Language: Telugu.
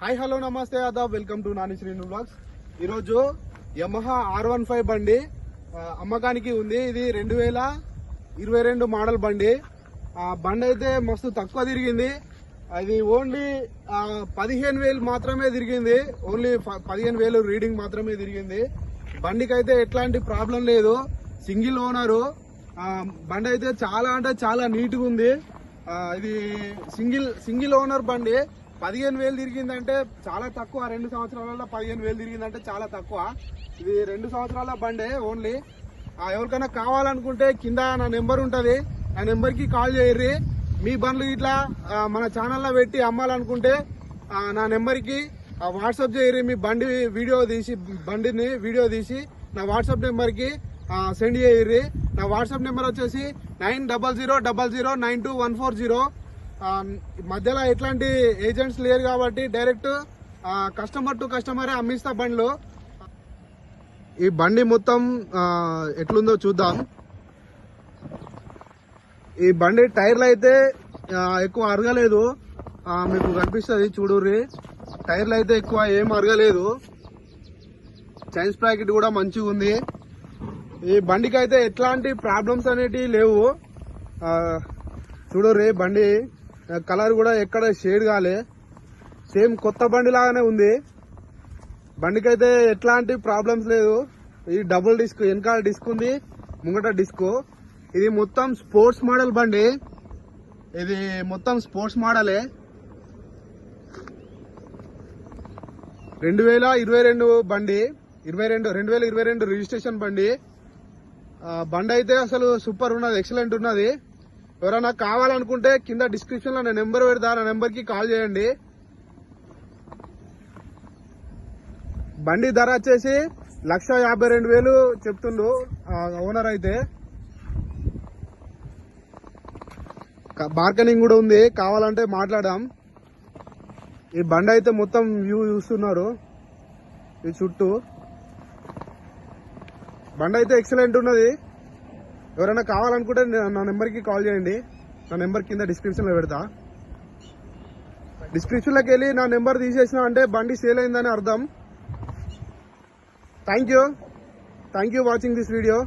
హాయ్ హలో నమస్తే Aadab. Welcome to Nani Srinu vlogs ఈరోజు యమహా ఆర్ వన్ ఫైవ్ బండి అమ్మకానికి ఉంది. ఇది రెండు వేల ఇరవై రెండు మోడల్ బండి. ఆ బండి అయితే మస్తు తక్కువ తిరిగింది. అది ఓన్లీ పదిహేను వేలు మాత్రమే తిరిగింది. ఓన్లీ పదిహేను వేలు రీడింగ్ మాత్రమే తిరిగింది. బండికి అయితే ఎట్లాంటి ప్రాబ్లం లేదు. Single owner. బండి అయితే చాలా అంటే చాలా నీట్గా ఉంది. ఇది సింగిల్ సింగిల్ ఓనర్ బండి. పదిహేను వేలు తిరిగిందంటే చాలా తక్కువ. రెండు సంవత్సరాలలో పదిహేను వేలు తిరిగిందంటే చాలా తక్కువ. ఇది రెండు సంవత్సరాల బండే ఓన్లీ. ఎవరికైనా కావాలనుకుంటే కింద నా నెంబర్ ఉంటుంది. ఆ నెంబర్కి కాల్ చేయర్రి. మీ బండ్లు ఇట్లా మన ఛానల్లో పెట్టి అమ్మాలనుకుంటే నా నెంబర్కి వాట్సాప్ చేయరి మీ బండి వీడియో తీసి బండిని వీడియో తీసి నా వాట్సాప్ నెంబర్కి సెండ్ చేయర్రి. నా వాట్సాప్ నెంబర్ వచ్చేసి nine double zero double zero nine two one four zero. మధ్యలో ఇట్లాంటి ఏజెంట్స్ లేరు కాబట్టి డైరెక్ట్ కస్టమర్ టు కస్టమరే అమ్మిస్తా బండ్లు. ఈ బండి మొత్తం ఎట్లుందో చూద్దాం. ఈ బండి టైర్లు అయితే ఎక్కువ అరగలేదు. మీకు కనిపిస్తుంది చూడుర్రి. టైర్లు అయితే ఎక్కువ ఏం అరగలేదు. చైన్స్ ప్యాకెట్ కూడా మంచిగా ఉంది. ఈ బండికి అయితే ఎట్లాంటి ప్రాబ్లమ్స్ అనేటివి లేవు. ఆ, చూడుర్రి బండి. కలర్ కూడా ఎక్కడ షేడ్ కాలే. సేమ్ కొత్త బండి లాగానే ఉంది. బండికైతే ఎట్లాంటి ప్రాబ్లమ్స్ లేదు. ఇది డబుల్ డిస్క్ వెనకాల డిస్క్ ఉంది ముంగట డిస్క్. ఇది మొత్తం స్పోర్ట్స్ మోడల్ బండి. ఇది మొత్తం స్పోర్ట్స్ మోడలే. రెండు వేల ఇరవై రెండు బండి ఇరవై రెండు రెండు వేల ఇరవై రెండు రిజిస్ట్రేషన్ బండి. బండి అయితే అసలు సూపర్ ఉన్నది ఎక్సలెంట్ ఉన్నది. ఎవరైనా కావాలనుకుంటే కింద డిస్క్రిప్షన్లో నా నెంబర్ పెడతా ఆ నెంబర్కి కాల్ చేయండి. బండి ధర వచ్చేసి లక్ష యాభై రెండు వేలు చెప్తుండు ఓనర్ అయితే. బార్గెనింగ్ కూడా ఉంది కావాలంటే మాట్లాడాం ఈ బండి అయితే మొత్తం వ్యూ చూస్తున్నారు ఈ చుట్టూ. బండి అయితే ఎక్సలెంట్ ఉన్నది. ఎవరైనా కావాలనుకుంటే నా- నా నెంబర్కి కాల్ చేయండి. నా నెంబర్ కింద డిస్క్రిప్షన్లో పెడతా. డిస్క్రిప్షన్లోకి వెళ్ళి నా నెంబర్ తీసేసిన అంటే బండి సేల్ అయిందని అర్థం. Thank you thank you watching this video